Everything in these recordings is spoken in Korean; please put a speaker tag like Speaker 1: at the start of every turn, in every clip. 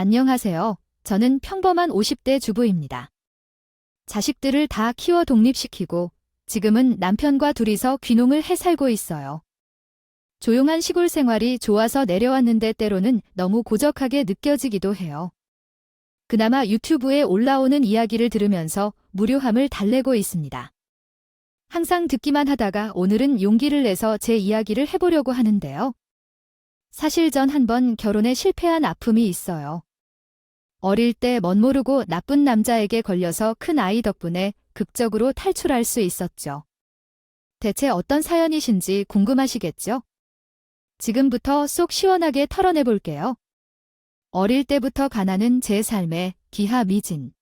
Speaker 1: 안녕하세요. 저는 평범한 50대 주부입니다. 자식들을 다 키워 독립시키고 지금은 남편과 둘이서 귀농을 해 살고 있어요. 조용한 시골 생활이 좋아서 내려왔는데 때로는 너무 고적하게 느껴지기도 해요. 그나마 유튜브에 올라오는 이야기를 들으면서 무료함을 달래고 있습니다. 항상 듣기만 하다가 오늘은 용기를 내서 제 이야기를 해보려고 하는데요. 사실 전 한번 결혼에 실패한 아픔이 있어요. 어릴 때 멋 모르고 나쁜 남자에게 걸려서 큰 아이 덕분에 극적으로 탈출할 수 있었죠. 대체 어떤 사연이신지 궁금하시겠죠? 지금부터 쏙 시원하게 털어내 볼게요. 어릴 때부터 가난은 제 삶의 기하 미진.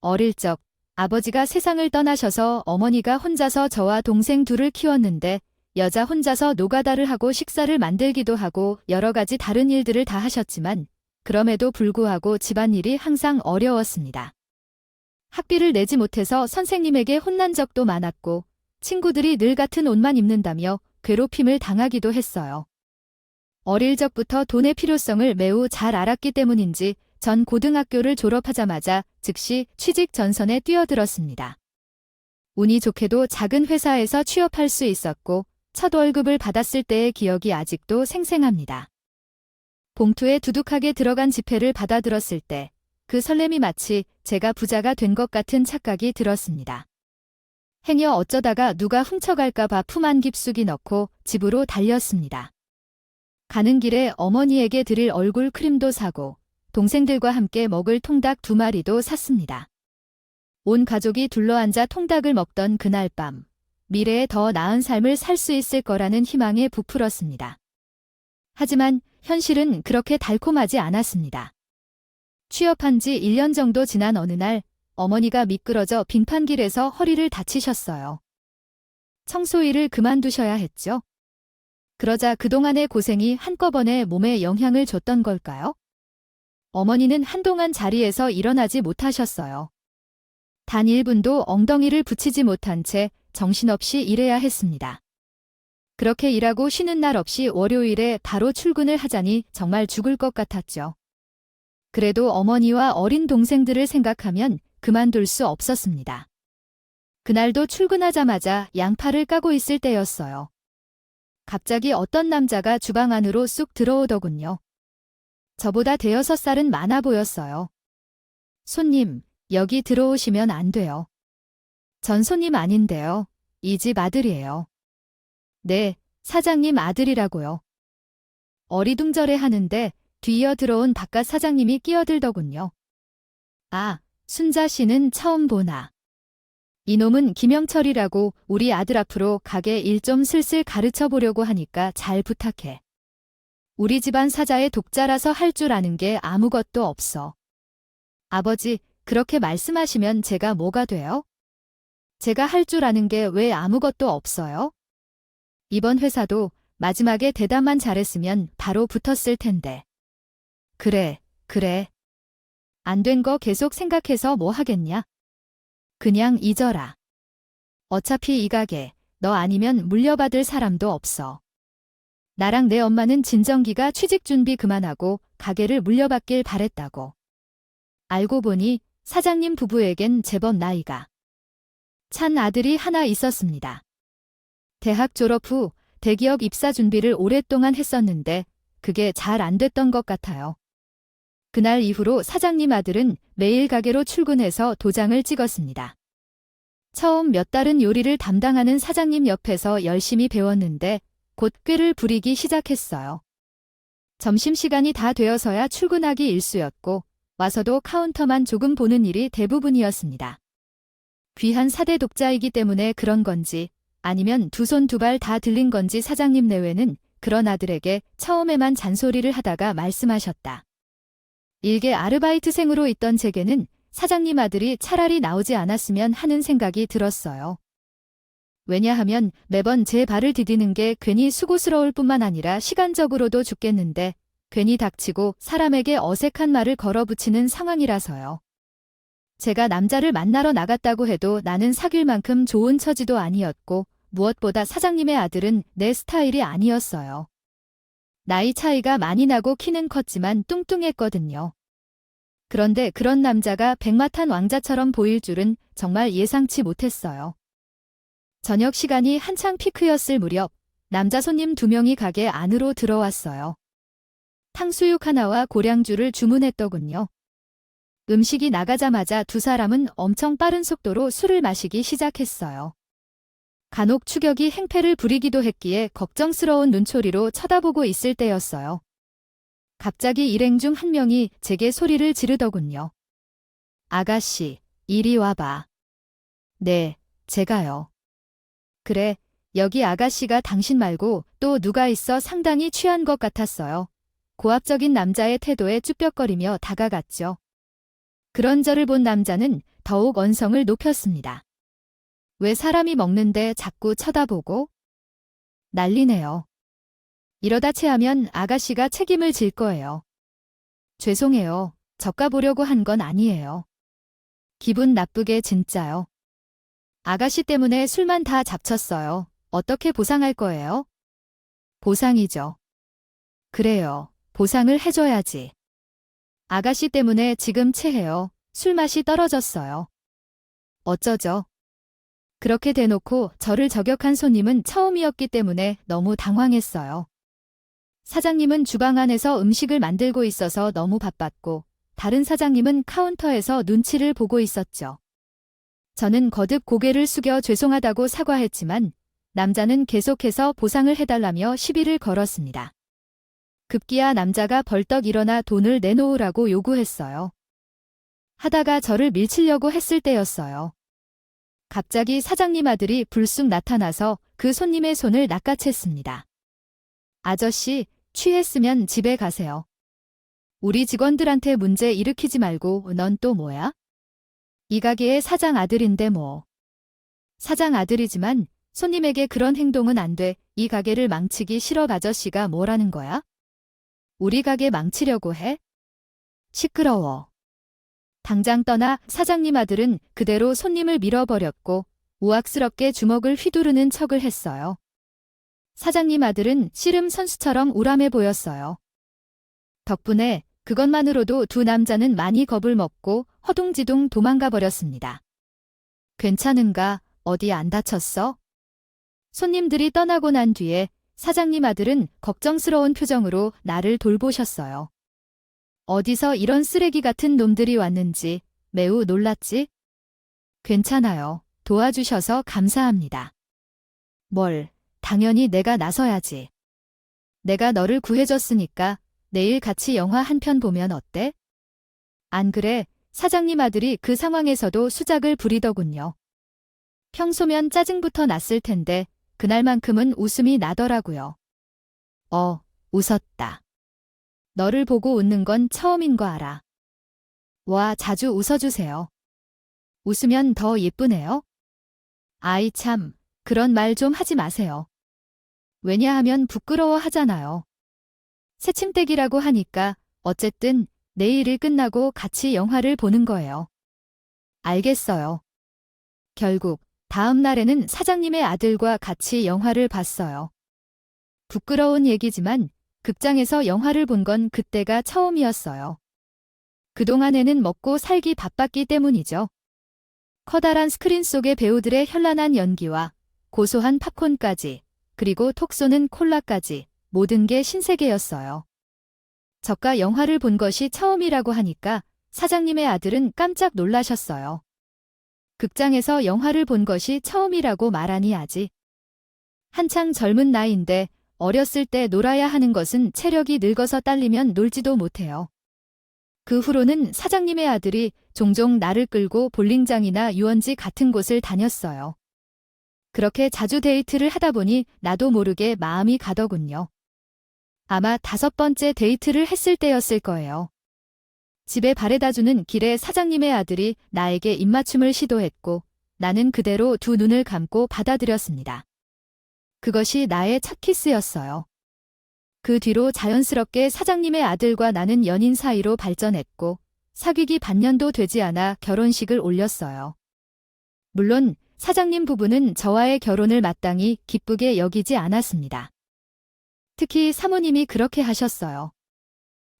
Speaker 1: 어릴 적 아버지가 세상을 떠나셔서 어머니가 혼자서 저와 동생 둘을 키웠는데 여자 혼자서 노가다를 하고 식사를 만들기도 하고 여러 가지 다른 일들을 다 하셨지만 그럼에도 불구하고 집안일이 항상 어려웠습니다. 학비를 내지 못해서 선생님에게 혼난 적도 많았고 친구들이 늘 같은 옷만 입는다며 괴롭힘을 당하기도 했어요. 어릴 적부터 돈의 필요성을 매우 잘 알았기 때문인지 전 고등학교를 졸업하자마자 즉시 취직 전선에 뛰어들었습니다. 운이 좋게도 작은 회사에서 취업할 수 있었고 첫 월급을 받았을 때의 기억이 아직도 생생합니다. 봉투에 두둑하게 들어간 지폐를 받아들었을 때 그 설렘이 마치 제가 부자가 된 것 같은 착각이 들었습니다. 행여 어쩌다가 누가 훔쳐갈까봐 품 안 깊숙이 넣고 집으로 달렸습니다. 가는 길에 어머니에게 드릴 얼굴 크림도 사고 동생들과 함께 먹을 통닭 두 마리도 샀습니다. 온 가족이 둘러앉아 통닭을 먹던 그날 밤, 미래에 더 나은 삶을 살 수 있을 거라는 희망에 부풀었습니다. 하지만 현실은 그렇게 달콤하지 않았습니다. 취업한 지 1년 정도 지난 어느 날 어머니가 미끄러져 빙판길에서 허리를 다치셨어요. 청소 일을 그만두셔야 했죠. 그러자 그동안의 고생이 한꺼번에 몸에 영향을 줬던 걸까요? 어머니는 한동안 자리에서 일어나지 못하셨어요. 단 1분도 엉덩이를 붙이지 못한 채 정신없이 일해야 했습니다. 그렇게 일하고 쉬는 날 없이 월요일에 바로 출근을 하자니 정말 죽을 것 같았죠. 그래도 어머니와 어린 동생들을 생각하면 그만둘 수 없었습니다. 그날도 출근하자마자 양파를 까고 있을 때였어요. 갑자기 어떤 남자가 주방 안으로 쑥 들어오더군요. 저보다 대여섯 살은 많아 보였어요. 손님, 여기 들어오시면 안 돼요. 전 손님 아닌데요. 이 집 아들이에요. 네, 사장님 아들이라고요. 어리둥절해 하는데 뒤이어 들어온 바깥 사장님이 끼어들더군요. 아, 순자 씨는 처음 보나. 이놈은 김영철이라고 우리 아들 앞으로 가게 일 좀 슬슬 가르쳐 보려고 하니까 잘 부탁해. 우리 집안 사자의 독자라서 할 줄 아는 게 아무것도 없어. 아버지, 그렇게 말씀하시면 제가 뭐가 돼요? 제가 할 줄 아는 게 왜 아무것도 없어요? 이번 회사도 마지막에 대답만 잘했으면 바로 붙었을 텐데. 그래, 그래. 안 된 거 계속 생각해서 뭐 하겠냐? 그냥 잊어라. 어차피 이 가게, 너 아니면 물려받을 사람도 없어. 나랑 내 엄마는 진정기가 취직 준비 그만하고 가게를 물려받길 바랬다고. 알고 보니 사장님 부부에겐 제법 나이가 찬 아들이 하나 있었습니다. 대학 졸업 후 대기업 입사 준비를 오랫동안 했었는데 그게 잘 안 됐던 것 같아요. 그날 이후로 사장님 아들은 매일 가게로 출근해서 도장을 찍었습니다. 처음 몇 달은 요리를 담당하는 사장님 옆에서 열심히 배웠는데 곧 꾀를 부리기 시작했어요. 점심시간이 다 되어서야 출근하기 일쑤였고 와서도 카운터만 조금 보는 일이 대부분이었습니다. 귀한 사대 독자이기 때문에 그런 건지 아니면 두 손 두 발 다 들린 건지 사장님 내외는 그런 아들에게 처음에만 잔소리를 하다가 말씀하셨다. 일개 아르바이트생으로 있던 제게는 사장님 아들이 차라리 나오지 않았으면 하는 생각이 들었어요. 왜냐하면 매번 제 발을 디디는 게 괜히 수고스러울 뿐만 아니라 시간적으로도 죽겠는데 괜히 닥치고 사람에게 어색한 말을 걸어붙이는 상황이라서요. 제가 남자를 만나러 나갔다고 해도 나는 사귈 만큼 좋은 처지도 아니었고 무엇보다 사장님의 아들은 내 스타일이 아니었어요. 나이 차이가 많이 나고 키는 컸지만 뚱뚱했거든요. 그런데 그런 남자가 백마탄 왕자처럼 보일 줄은 정말 예상치 못했어요. 저녁 시간이 한창 피크였을 무렵 남자 손님 두 명이 가게 안으로 들어왔어요. 탕수육 하나와 고량주를 주문했더군요. 음식이 나가자마자 두 사람은 엄청 빠른 속도로 술을 마시기 시작했어요. 간혹 추격이 행패를 부리기도 했기에 걱정스러운 눈초리로 쳐다보고 있을 때였어요. 갑자기 일행 중 한 명이 제게 소리를 지르더군요. 아가씨, 이리 와봐. 네, 제가요. 그래, 여기 아가씨가 당신 말고 또 누가 있어 상당히 취한 것 같았어요. 고압적인 남자의 태도에 쭈뼛거리며 다가갔죠. 그런 저를 본 남자는 더욱 언성을 높였습니다. 왜 사람이 먹는데 자꾸 쳐다보고? 난리네요. 이러다 체하면 아가씨가 책임을 질 거예요. 죄송해요. 저가 보려고 한 건 아니에요. 기분 나쁘게 진짜요. 아가씨 때문에 술만 다 잡쳤어요. 어떻게 보상할 거예요? 보상이죠. 그래요. 보상을 해줘야지. 아가씨 때문에 지금 체해요. 술 맛이 떨어졌어요. 어쩌죠? 그렇게 대놓고 저를 저격한 손님은 처음이었기 때문에 너무 당황했어요. 사장님은 주방 안에서 음식을 만들고 있어서 너무 바빴고, 다른 사장님은 카운터에서 눈치를 보고 있었죠. 저는 거듭 고개를 숙여 죄송하다고 사과했지만, 남자는 계속해서 보상을 해달라며 시비를 걸었습니다. 급기야 남자가 벌떡 일어나 돈을 내놓으라고 요구했어요. 하다가 저를 밀치려고 했을 때였어요. 갑자기 사장님 아들이 불쑥 나타나서 그 손님의 손을 낚아챘습니다. 아저씨, 취했으면 집에 가세요. 우리 직원들한테 문제 일으키지 말고 넌 또 뭐야? 이 가게의 사장 아들인데 뭐. 사장 아들이지만 손님에게 그런 행동은 안 돼. 이 가게를 망치기 싫어 아저씨가 뭐라는 거야? 우리 가게 망치려고 해? 시끄러워. 당장 떠나 사장님 아들은 그대로 손님을 밀어버렸고 우악스럽게 주먹을 휘두르는 척을 했어요. 사장님 아들은 씨름 선수처럼 우람해 보였어요. 덕분에 그것만으로도 두 남자는 많이 겁을 먹고 허둥지둥 도망가 버렸습니다. 괜찮은가? 어디 안 다쳤어? 손님들이 떠나고 난 뒤에 사장님 아들은 걱정스러운 표정으로 나를 돌보셨어요. 어디서 이런 쓰레기 같은 놈들이 왔는지 매우 놀랐지? 괜찮아요. 도와주셔서 감사합니다. 뭘, 당연히 내가 나서야지. 내가 너를 구해줬으니까 내일 같이 영화 한 편 보면 어때? 안 그래, 사장님 아들이 그 상황에서도 수작을 부리더군요. 평소면 짜증부터 났을 텐데 그날만큼은 웃음이 나더라고요. 어, 웃었다. 너를 보고 웃는 건 처음인 거 알아. 와, 자주 웃어주세요. 웃으면 더 예쁘네요. 아이 참, 그런 말 좀 하지 마세요. 왜냐하면 부끄러워 하잖아요. 새침대기라고 하니까 어쨌든 내일 일 끝나고 같이 영화를 보는 거예요. 알겠어요. 결국 다음 날에는 사장님의 아들과 같이 영화를 봤어요. 부끄러운 얘기지만 극장에서 영화를 본 건 그때가 처음이었어요. 그동안에는 먹고 살기 바빴기 때문이죠. 커다란 스크린 속의 배우들의 현란한 연기와 고소한 팝콘까지, 그리고 톡 쏘는 콜라까지 모든 게 신세계였어요. 저가 영화를 본 것이 처음이라고 하니까 사장님의 아들은 깜짝 놀라셨어요. 극장에서 영화를 본 것이 처음이라고 말하니 아직. 한창 젊은 나이인데 어렸을 때 놀아야 하는 것은 체력이 늙어서 딸리면 놀지도 못해요. 그 후로는 사장님의 아들이 종종 나를 끌고 볼링장이나 유원지 같은 곳을 다녔어요. 그렇게 자주 데이트를 하다 보니 나도 모르게 마음이 가더군요. 아마 다섯 번째 데이트를 했을 때였을 거예요. 집에 바래다주는 길에 사장님의 아들이 나에게 입맞춤을 시도했고 나는 그대로 두 눈을 감고 받아들였습니다. 그것이 나의 첫 키스였어요. 그 뒤로 자연스럽게 사장님의 아들과 나는 연인 사이로 발전했고 사귀기 반년도 되지 않아 결혼식을 올렸어요. 물론 사장님 부부는 저와의 결혼을 마땅히 기쁘게 여기지 않았습니다. 특히 사모님이 그렇게 하셨어요.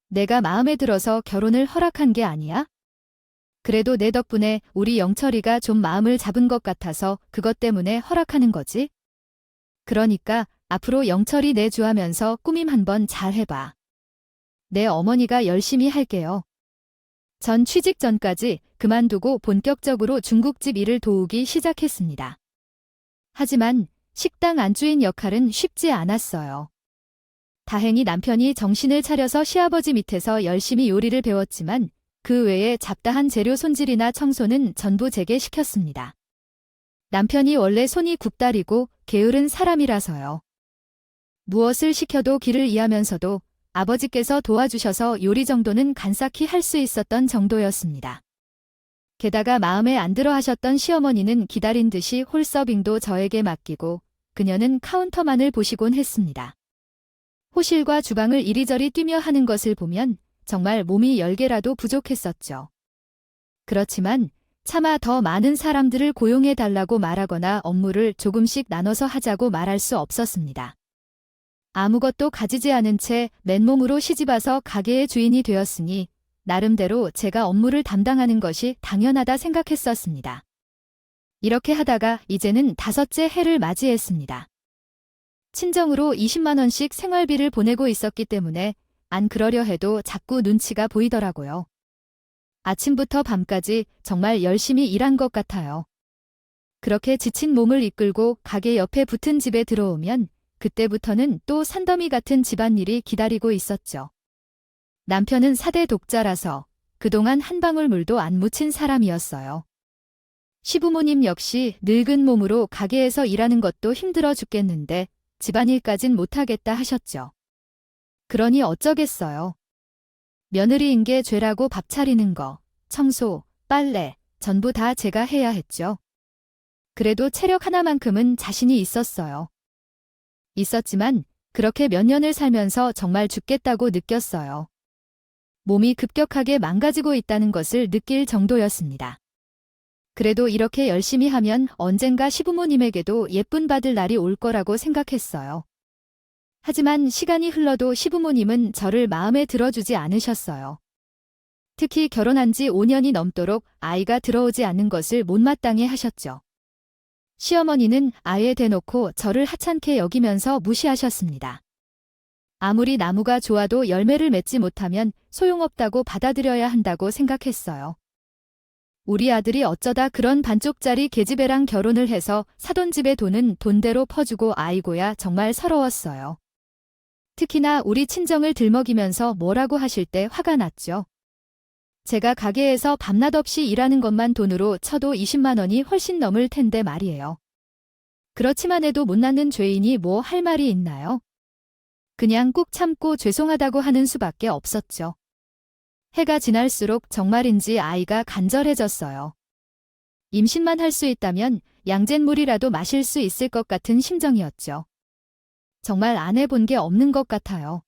Speaker 1: 내가 마음에 들어서 결혼을 허락한 게 아니야? 그래도 내 덕분에 우리 영철이가 좀 마음을 잡은 것 같아서 그것 때문에 허락하는 거지? 그러니까 앞으로 영철이 내주하면서 꾸밈 한번 잘 해봐. 내 어머니가 열심히 할게요. 전 취직 전까지 그만두고 본격적으로 중국집 일을 도우기 시작했습니다. 하지만 식당 안주인 역할은 쉽지 않았어요. 다행히 남편이 정신을 차려서 시아버지 밑에서 열심히 요리를 배웠지만 그 외에 잡다한 재료 손질이나 청소는 전부 제게 시켰습니다. 남편이 원래 손이 굽다리고 게으른 사람이라서요. 무엇을 시켜도 길을 이하면서도 아버지께서 도와주셔서 요리 정도는 간싹히 할 수 있었던 정도였습니다. 게다가 마음에 안 들어 하셨던 시어머니는 기다린 듯이 홀서빙도 저에게 맡기고 그녀는 카운터만을 보시곤 했습니다. 호실과 주방을 이리저리 뛰며 하는 것을 보면 정말 몸이 열 개라도 부족했었죠. 그렇지만 차마 더 많은 사람들을 고용해 달라고 말하거나 업무를 조금씩 나눠서 하자고 말할 수 없었습니다. 아무것도 가지지 않은 채 맨몸으로 시집와서 가게의 주인이 되었으니 나름대로 제가 업무를 담당하는 것이 당연하다 생각했었습니다. 이렇게 하다가 이제는 다섯째 해를 맞이했습니다. 친정으로 20만원씩 생활비를 보내고 있었기 때문에 안 그러려 해도 자꾸 눈치가 보이더라고요. 아침부터 밤까지 정말 열심히 일한 것 같아요. 그렇게 지친 몸을 이끌고 가게 옆에 붙은 집에 들어오면 그때부터는 또 산더미 같은 집안일이 기다리고 있었죠. 남편은 사대 독자라서 그동안 한 방울 물도 안 묻힌 사람이었어요. 시부모님 역시 늙은 몸으로 가게에서 일하는 것도 힘들어 죽겠는데 집안일까진 못하겠다 하셨죠. 그러니 어쩌겠어요. 며느리인 게 죄라고 밥 차리는 거, 청소, 빨래, 전부 다 제가 해야 했죠. 그래도 체력 하나만큼은 자신이 있었어요. 있었지만 그렇게 몇 년을 살면서 정말 죽겠다고 느꼈어요. 몸이 급격하게 망가지고 있다는 것을 느낄 정도였습니다. 그래도 이렇게 열심히 하면 언젠가 시부모님에게도 예쁨 받을 날이 올 거라고 생각했어요. 하지만 시간이 흘러도 시부모님은 저를 마음에 들어주지 않으셨어요. 특히 결혼한 지 5년이 넘도록 아이가 들어오지 않는 것을 못마땅해 하셨죠. 시어머니는 아예 대놓고 저를 하찮게 여기면서 무시하셨습니다. 아무리 나무가 좋아도 열매를 맺지 못하면 소용없다고 받아들여야 한다고 생각했어요. 우리 아들이 어쩌다 그런 반쪽짜리 계집애랑 결혼을 해서 사돈 집의 돈은 돈대로 퍼주고 아이고야 정말 서러웠어요. 특히나 우리 친정을 들먹이면서 뭐라고 하실 때 화가 났죠. 제가 가게에서 밤낮 없이 일하는 것만 돈으로 쳐도 20만 원이 훨씬 넘을 텐데 말이에요. 그렇지만 해도 못 낳는 죄인이 뭐 할 말이 있나요? 그냥 꾹 참고 죄송하다고 하는 수밖에 없었죠. 해가 지날수록 정말인지 아이가 간절해졌어요. 임신만 할 수 있다면 양잿물이라도 마실 수 있을 것 같은 심정이었죠. 정말 안 해본 게 없는 것 같아요.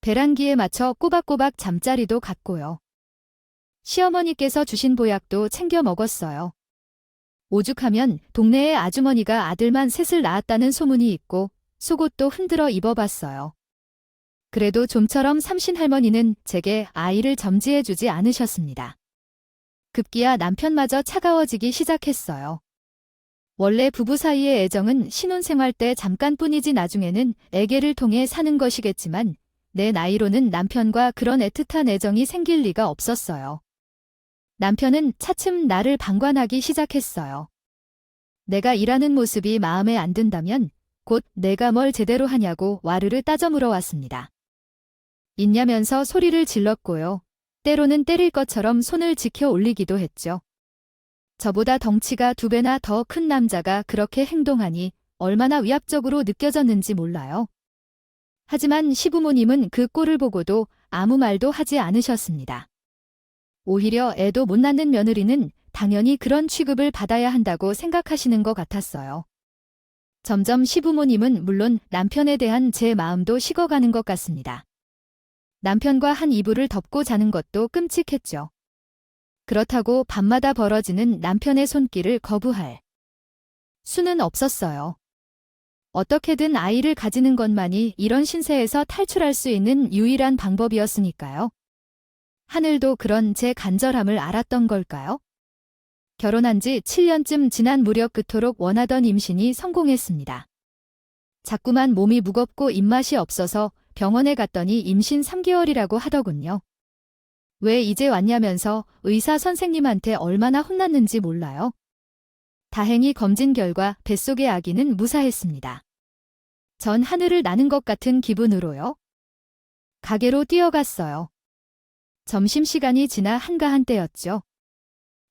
Speaker 1: 배란기에 맞춰 꼬박꼬박 잠자리도 갔고요. 시어머니께서 주신 보약도 챙겨 먹었어요. 오죽하면 동네의 아주머니가 아들만 셋을 낳았다는 소문이 있고 속옷도 흔들어 입어봤어요. 그래도 좀처럼 삼신 할머니는 제게 아이를 점지해주지 않으셨습니다. 급기야 남편마저 차가워지기 시작했어요. 원래 부부 사이의 애정은 신혼생활 때 잠깐뿐이지 나중에는 애계를 통해 사는 것이겠지만 내 나이로는 남편과 그런 애틋한 애정이 생길 리가 없었어요. 남편은 차츰 나를 방관하기 시작했어요. 내가 일하는 모습이 마음에 안 든다면 곧 내가 뭘 제대로 하냐고 와르르 따져 물어왔습니다. 있냐면서 소리를 질렀고요. 때로는 때릴 것처럼 손을 지켜 올리기도 했죠. 저보다 덩치가 두 배나 더 큰 남자가 그렇게 행동하니 얼마나 위압적으로 느껴졌는지 몰라요. 하지만 시부모님은 그 꼴을 보고도 아무 말도 하지 않으셨습니다. 오히려 애도 못 낳는 며느리는 당연히 그런 취급을 받아야 한다고 생각하시는 것 같았어요. 점점 시부모님은 물론 남편에 대한 제 마음도 식어가는 것 같습니다. 남편과 한 이불을 덮고 자는 것도 끔찍했죠. 그렇다고 밤마다 벌어지는 남편의 손길을 거부할 수는 없었어요. 어떻게든 아이를 가지는 것만이 이런 신세에서 탈출할 수 있는 유일한 방법이었으니까요. 하늘도 그런 제 간절함을 알았던 걸까요? 결혼한 지 7년쯤 지난 무렵 그토록 원하던 임신이 성공했습니다. 자꾸만 몸이 무겁고 입맛이 없어서 병원에 갔더니 임신 3개월이라고 하더군요. 왜 이제 왔냐면서 의사 선생님한테 얼마나 혼났는지 몰라요. 다행히 검진 결과 뱃속의 아기는 무사했습니다. 전 하늘을 나는 것 같은 기분으로요. 가게로 뛰어갔어요. 점심시간이 지나 한가한 때였죠.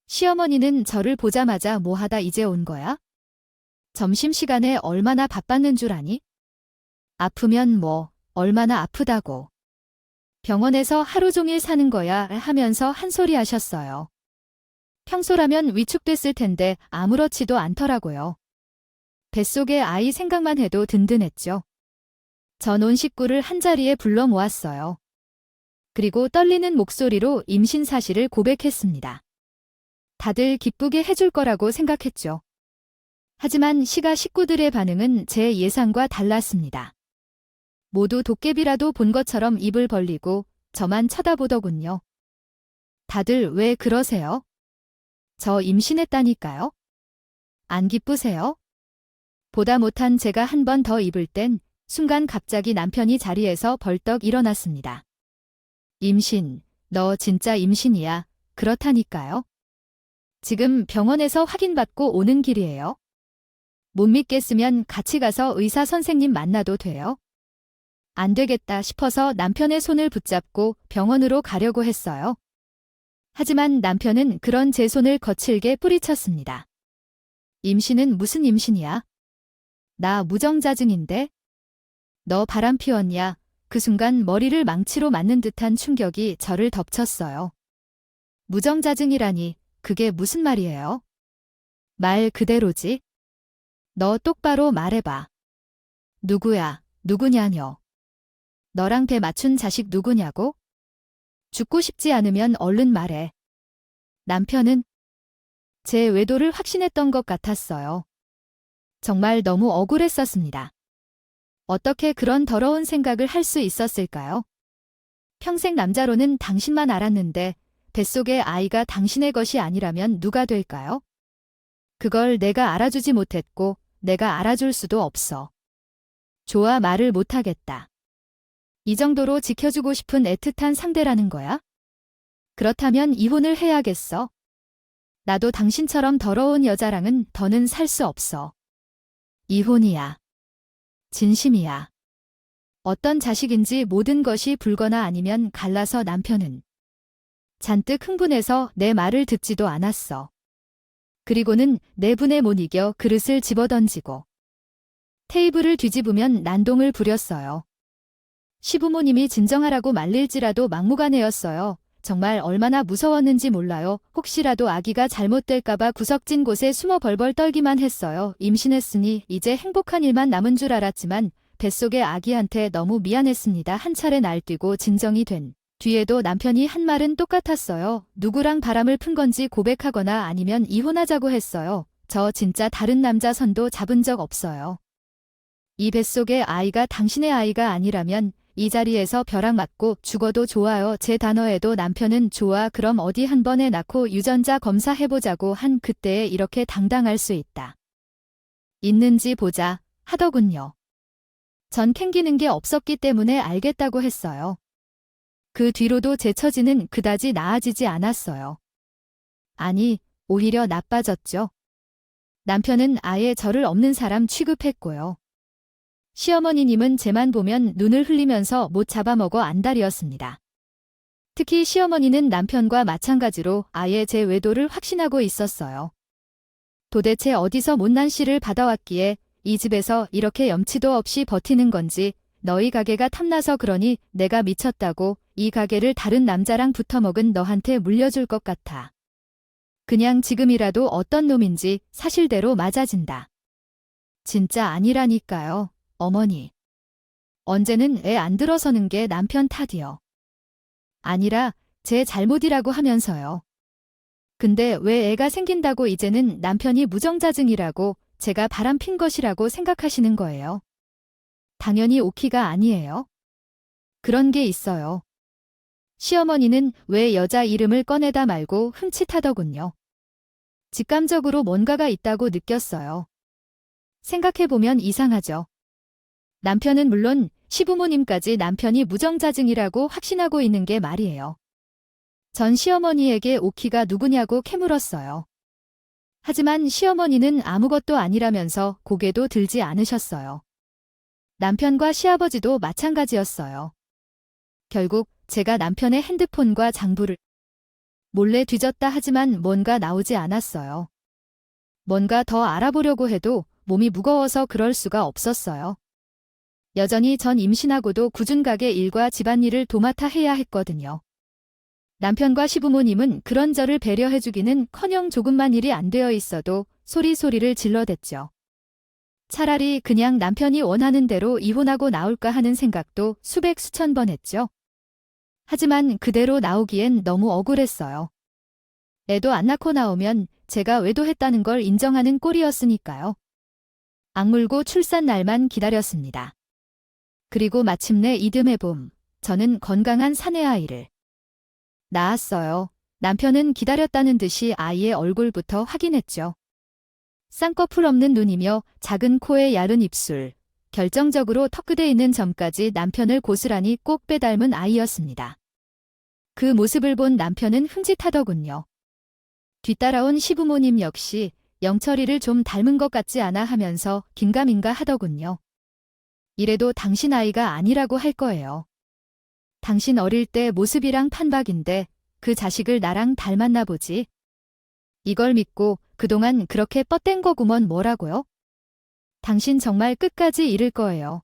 Speaker 1: 시어머니는 저를 보자마자 뭐 하다 이제 온 거야? 점심시간에 얼마나 바빴는 줄 아니? 아프면 뭐, 얼마나 아프다고. 병원에서 하루 종일 사는 거야 하면서 한 소리 하셨어요. 평소라면 위축됐을 텐데 아무렇지도 않더라고요. 뱃속에 아이 생각만 해도 든든했죠. 전 온 식구를 한자리에 불러 모았어요. 그리고 떨리는 목소리로 임신 사실을 고백했습니다. 다들 기쁘게 해줄 거라고 생각했죠. 하지만 시가 식구들의 반응은 제 예상과 달랐습니다. 모두 도깨비라도 본 것처럼 입을 벌리고 저만 쳐다보더군요. 다들 왜 그러세요? 저 임신했다니까요? 안 기쁘세요? 보다 못한 제가 한 번 더 입을 땐 순간 갑자기 남편이 자리에서 벌떡 일어났습니다. 임신, 너 진짜 임신이야. 그렇다니까요. 지금 병원에서 확인받고 오는 길이에요. 못 믿겠으면 같이 가서 의사 선생님 만나도 돼요? 안 되겠다 싶어서 남편의 손을 붙잡고 병원으로 가려고 했어요. 하지만 남편은 그런 제 손을 거칠게 뿌리쳤습니다. 임신은 무슨 임신이야? 나 무정자증인데? 너 바람 피웠냐? 그 순간 머리를 망치로 맞는 듯한 충격이 저를 덮쳤어요. 무정자증이라니, 그게 무슨 말이에요? 말 그대로지? 너 똑바로 말해봐. 누구야, 누구냐뇨? 너랑 배 맞춘 자식 누구냐고? 죽고 싶지 않으면 얼른 말해. 남편은 제 외도를 확신했던 것 같았어요. 정말 너무 억울했었습니다. 어떻게 그런 더러운 생각을 할 수 있었을까요? 평생 남자로는 당신만 알았는데 뱃속의 아이가 당신의 것이 아니라면 누가 될까요? 그걸 내가 알아주지 못했고 내가 알아줄 수도 없어. 좋아 말을 못하겠다. 이 정도로 지켜주고 싶은 애틋한 상대라는 거야? 그렇다면 이혼을 해야겠어. 나도 당신처럼 더러운 여자랑은 더는 살 수 없어. 이혼이야. 진심이야. 어떤 자식인지 모든 것이 불거나 아니면 갈라서 남편은 잔뜩 흥분해서 내 말을 듣지도 않았어. 그리고는 내 분에 못 이겨 그릇을 집어던지고 테이블을 뒤집으면 난동을 부렸어요. 시부모님이 진정하라고 말릴지라도 막무가내였어요. 정말 얼마나 무서웠는지 몰라요. 혹시라도 아기가 잘못될까봐 구석진 곳에 숨어 벌벌 떨기만 했어요. 임신했으니 이제 행복한 일만 남은 줄 알았지만 뱃속의 아기한테 너무 미안했습니다. 한 차례 날뛰고 진정이 된 뒤에도 남편이 한 말은 똑같았어요. 누구랑 바람을 푼 건지 고백하거나 아니면 이혼하자고 했어요. 저 진짜 다른 남자 선도 잡은 적 없어요. 이 뱃속의 아이가 당신의 아이가 아니라면 이 자리에서 벼락 맞고 죽어도 좋아요. 제 단어에도 남편은 좋아 그럼 어디 한 번에 낳고 유전자 검사해보자고 한 그때에 이렇게 당당할 수 있다. 있는지 보자 하더군요. 전 캥기는 게 없었기 때문에 알겠다고 했어요. 그 뒤로도 제 처지는 그다지 나아지지 않았어요. 아니, 오히려 나빠졌죠. 남편은 아예 저를 없는 사람 취급했고요. 시어머니님은 제만 보면 눈을 흘리면서 못 잡아먹어 안달이었습니다. 특히 시어머니는 남편과 마찬가지로 아예 제 외도를 확신하고 있었어요. 도대체 어디서 못난 씨를 받아왔기에 이 집에서 이렇게 염치도 없이 버티는 건지 너희 가게가 탐나서 그러니 내가 미쳤다고 이 가게를 다른 남자랑 붙어먹은 너한테 물려줄 것 같아. 그냥 지금이라도 어떤 놈인지 사실대로 맞아진다. 진짜 아니라니까요. 어머니. 언제는 애 안 들어서는 게 남편 탓이요. 아니라 제 잘못이라고 하면서요. 근데 왜 애가 생긴다고 이제는 남편이 무정자증이라고 제가 바람핀 것이라고 생각하시는 거예요. 당연히 오키가 아니에요. 그런 게 있어요. 시어머니는 왜 여자 이름을 꺼내다 말고 흠칫하더군요. 직감적으로 뭔가가 있다고 느꼈어요. 생각해보면 이상하죠. 남편은 물론 시부모님까지 남편이 무정자증이라고 확신하고 있는 게 말이에요. 전 시어머니에게 오키가 누구냐고 캐물었어요. 하지만 시어머니는 아무것도 아니라면서 고개도 들지 않으셨어요. 남편과 시아버지도 마찬가지였어요. 결국 제가 남편의 핸드폰과 장부를 몰래 뒤졌다 하지만 뭔가 나오지 않았어요. 뭔가 더 알아보려고 해도 몸이 무거워서 그럴 수가 없었어요. 여전히 전 임신하고도 꾸준하게 일과 집안일을 도맡아 해야 했거든요. 남편과 시부모님은 그런 저를 배려해주기는 커녕 조금만 일이 안 되어 있어도 소리소리를 질러댔죠. 차라리 그냥 남편이 원하는 대로 이혼하고 나올까 하는 생각도 수백 수천 번 했죠. 하지만 그대로 나오기엔 너무 억울했어요. 애도 안 낳고 나오면 제가 외도했다는 걸 인정하는 꼴이었으니까요. 악물고 출산 날만 기다렸습니다. 그리고 마침내 이듬해 봄, 저는 건강한 사내 아이를 낳았어요. 남편은 기다렸다는 듯이 아이의 얼굴부터 확인했죠. 쌍꺼풀 없는 눈이며 작은 코에 야른 입술, 결정적으로 턱끝에 있는 점까지 남편을 고스란히 꼭 빼닮은 아이였습니다. 그 모습을 본 남편은 흠칫하더군요. 뒤따라온 시부모님 역시 영철이를 좀 닮은 것 같지 않아 하면서 긴가민가 하더군요. 이래도 당신 아이가 아니라고 할 거예요. 당신 어릴 때 모습이랑 판박인데 그 자식을 나랑 닮았나 보지. 이걸 믿고 그동안 그렇게 뻗댄 거구먼 뭐라고요? 당신 정말 끝까지 잃을 거예요.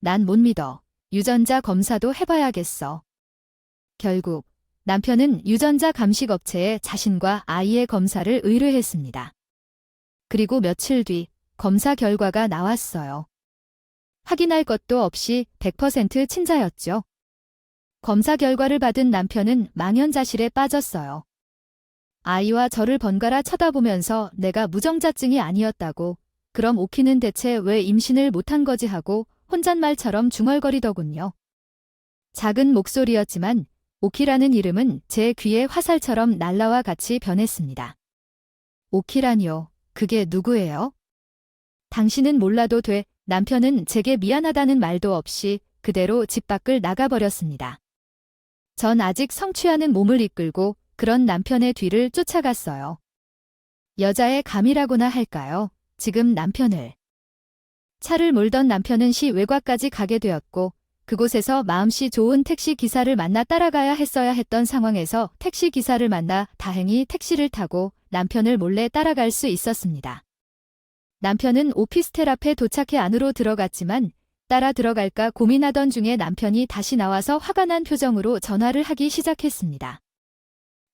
Speaker 1: 난 못 믿어. 유전자 검사도 해봐야겠어. 결국 남편은 유전자 감식 업체에 자신과 아이의 검사를 의뢰했습니다. 그리고 며칠 뒤 검사 결과가 나왔어요. 확인할 것도 없이 100% 친자였죠. 검사 결과를 받은 남편은 망연자실에 빠졌어요. 아이와 저를 번갈아 쳐다보면서 내가 무정자증이 아니었다고 그럼 오키는 대체 왜 임신을 못한 거지 하고 혼잣말처럼 중얼거리더군요. 작은 목소리였지만 오키라는 이름은 제 귀에 화살처럼 날라와 같이 변했습니다. 오키라니요. 그게 누구예요? 당신은 몰라도 돼. 남편은 제게 미안하다는 말도 없이 그대로 집 밖을 나가버렸습니다. 전 아직 성취하는 몸을 이끌고 그런 남편의 뒤를 쫓아갔어요. 여자의 감이라고나 할까요? 지금 남편을. 차를 몰던 남편은 시 외곽까지 가게 되었고 그곳에서 마음씨 좋은 택시 기사를 만나 따라가야 했어야 했던 상황에서 택시 기사를 만나 다행히 택시를 타고 남편을 몰래 따라갈 수 있었습니다. 남편은 오피스텔 앞에 도착해 안으로 들어갔지만 따라 들어갈까 고민하던 중에 남편이 다시 나와서 화가 난 표정으로 전화를 하기 시작했습니다.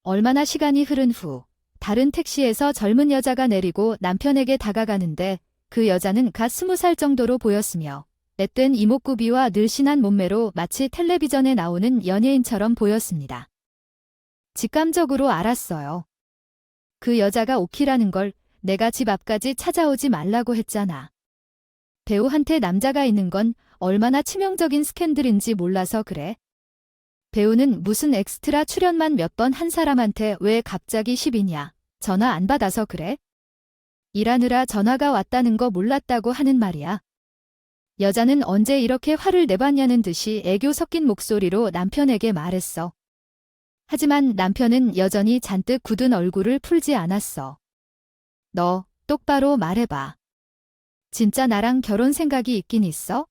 Speaker 1: 얼마나 시간이 흐른 후 다른 택시에서 젊은 여자가 내리고 남편에게 다가가는데 그 여자는 갓 스무 살 정도로 보였으며 앳된 이목구비와 늘씬한 몸매로 마치 텔레비전에 나오는 연예인처럼 보였습니다. 직감적으로 알았어요. 그 여자가 오키라는 걸 내가 집 앞까지 찾아오지 말라고 했잖아. 배우한테 남자가 있는 건 얼마나 치명적인 스캔들인지 몰라서 그래. 배우는 무슨 엑스트라 출연만 몇 번 한 사람한테 왜 갑자기 10이냐. 전화 안 받아서 그래? 일하느라 전화가 왔다는 거 몰랐다고 하는 말이야. 여자는 언제 이렇게 화를 내봤냐는 듯이 애교 섞인 목소리로 남편에게 말했어. 하지만 남편은 여전히 잔뜩 굳은 얼굴을 풀지 않았어. 너 똑바로 말해봐. 진짜 나랑 결혼 생각이 있긴 있어?